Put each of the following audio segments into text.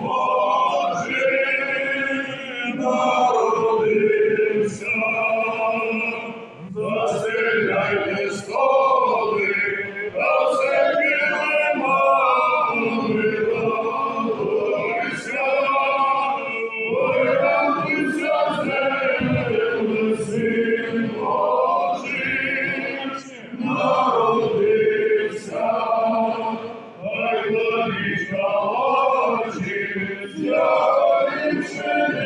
Whoa. Amen.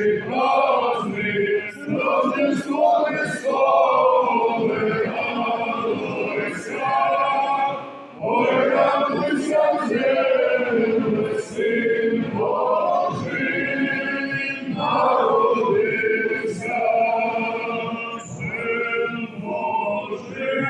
наші праздни, Рождество Христове, Аллилуйся, Ой, радуйся, земле, Син Божий, народився, Син Божий,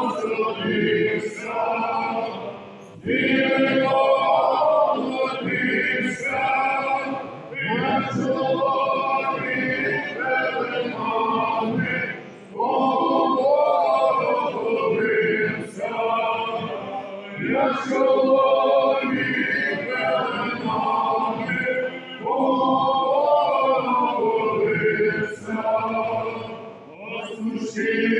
Sim.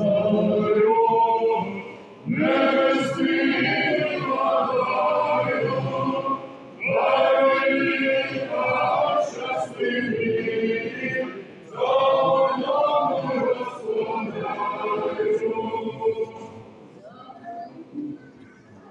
Lord.